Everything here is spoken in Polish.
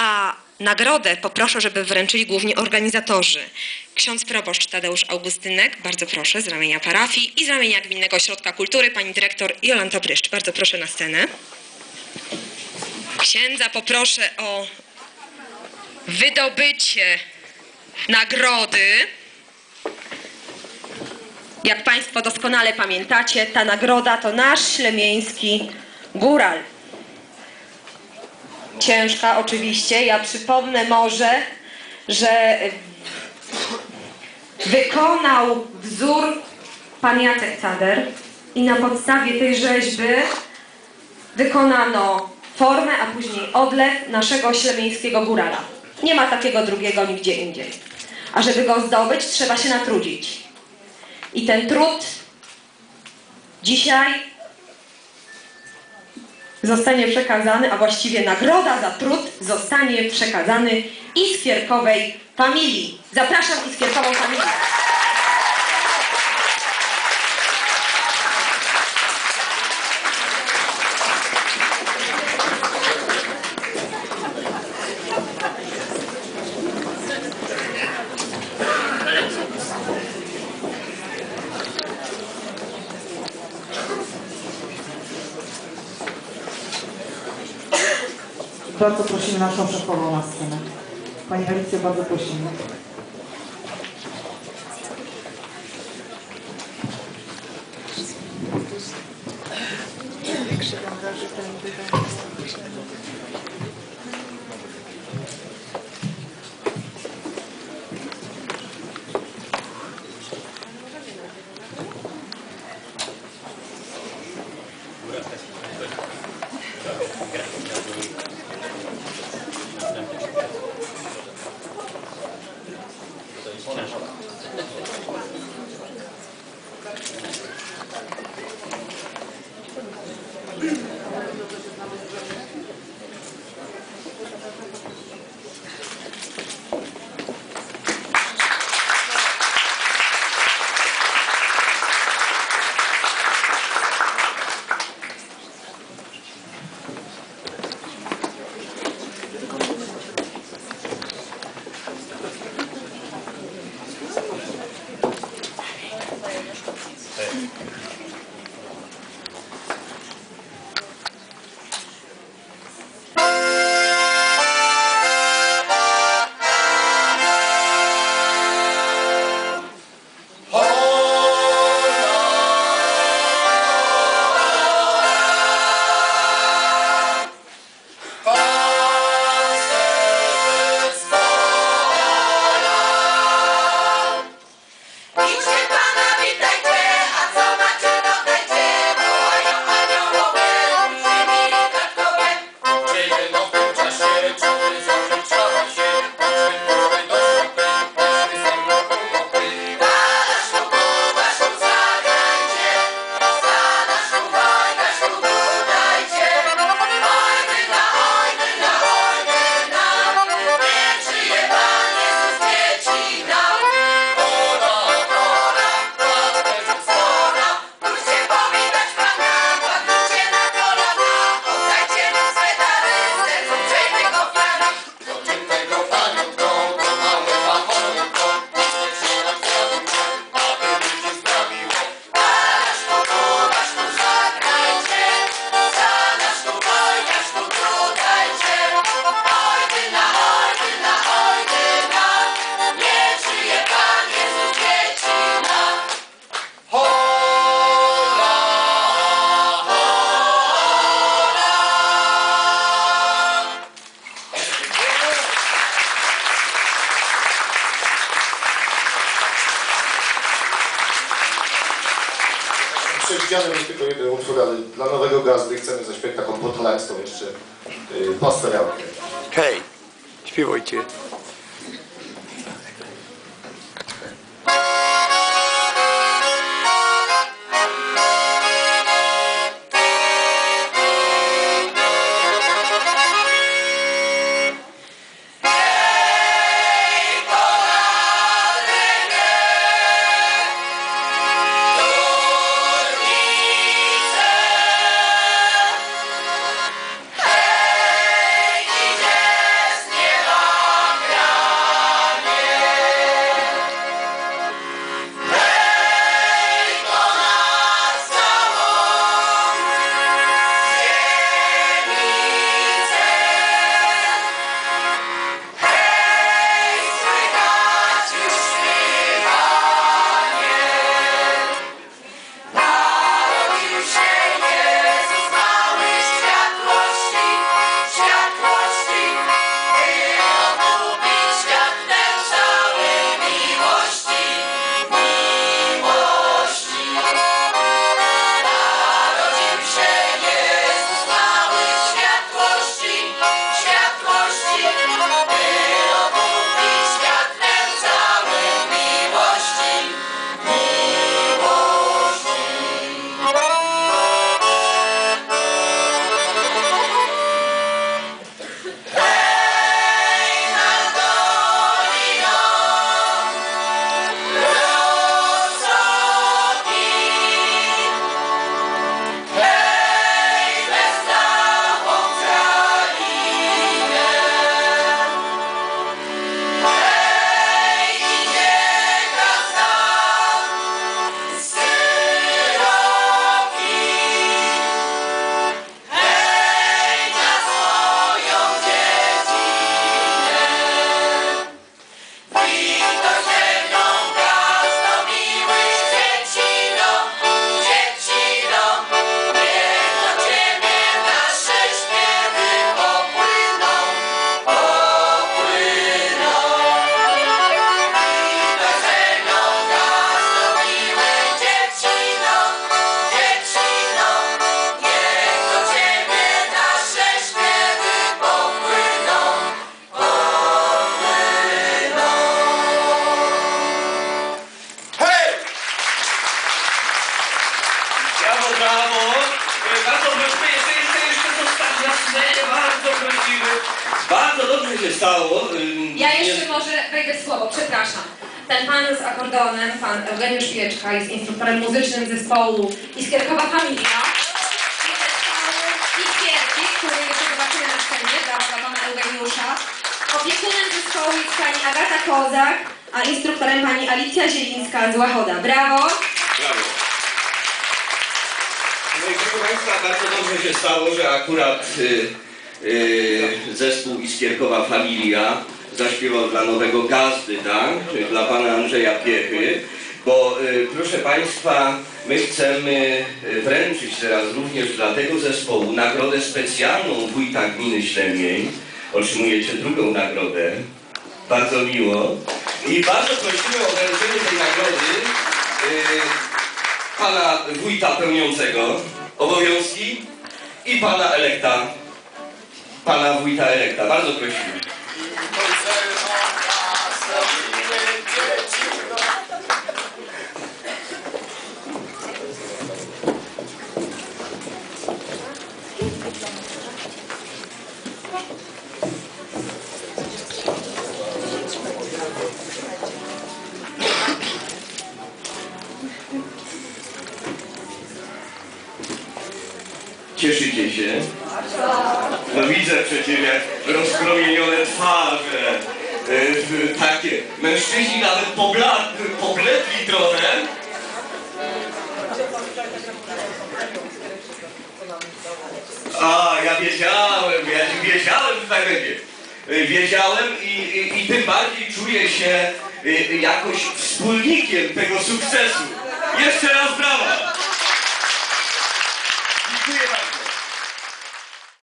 a nagrodę poproszę, żeby wręczyli głównie organizatorzy. Ksiądz proboszcz Tadeusz Augustynek, bardzo proszę, z ramienia parafii i z ramienia Gminnego Ośrodka Kultury, pani dyrektor Jolanta Bryszcz. Bardzo proszę na scenę. Księdza poproszę o wydobycie nagrody. Jak Państwo doskonale pamiętacie, ta nagroda to nasz ślemieński góral. Ciężka oczywiście. Ja przypomnę może, że wykonał wzór pan Jacek Cader i na podstawie tej rzeźby wykonano formę, a później odlew naszego ślemieńskiego górala. Nie ma takiego drugiego nigdzie indziej. A żeby go zdobyć, trzeba się natrudzić. I ten trud dzisiaj zostanie przekazany, a właściwie nagroda za trud zostanie przekazany Iskierkowej familii. Zapraszam Iskierkową familię. Bardzo prosimy naszą szefową na scenę. Pani Alicjo, bardzo prosimy. Idźcie Przewidziany jest tylko jeden utwór, ale dla nowego gazdy chcemy zaśpiewać taką podhalańską jeszcze yy, pastorałkę. Hej, śpiewajcie. Bardzo dobrze się stało. Ja jeszcze może wejdę w słowo, przepraszam. Ten pan z akordeonem, pan Eugeniusz Wieczka, jest instruktorem muzycznym zespołu Iskierkowa Familia. I zespołu Iskierki, który jeszcze zobaczymy na scenie, dla pana Eugeniusza. Opiekunem zespołu jest pani Agata Kozak, a instruktorem pani Alicja Zielińska z Łachoda. Brawo! Brawo. Proszę Państwa, bardzo dobrze się stało, że akurat y, y, zespół Iskierkowa Familia zaśpiewał dla nowego gazdy, tak? Czyli dla pana Andrzeja Piechy. Bo y, proszę Państwa, my chcemy y, wręczyć teraz również dla tego zespołu nagrodę specjalną wójta gminy Ślemień. Otrzymujecie drugą nagrodę. Bardzo miło. I bardzo prosimy o wręczenie tej nagrody y, pana wójta pełniącego obowiązki i pana elekta, pana wójta elekta. Bardzo prosimy. Cieszycie się? No widzę przecież jak rozpromienione twarze, e, takie, mężczyźni nawet poblad, pobledli trochę. A, ja wiedziałem, ja wiedziałem, że tak będzie. E, Wiedziałem i, i, i tym bardziej czuję się e, jakoś wspólnikiem tego sukcesu. Jeszcze raz brawa!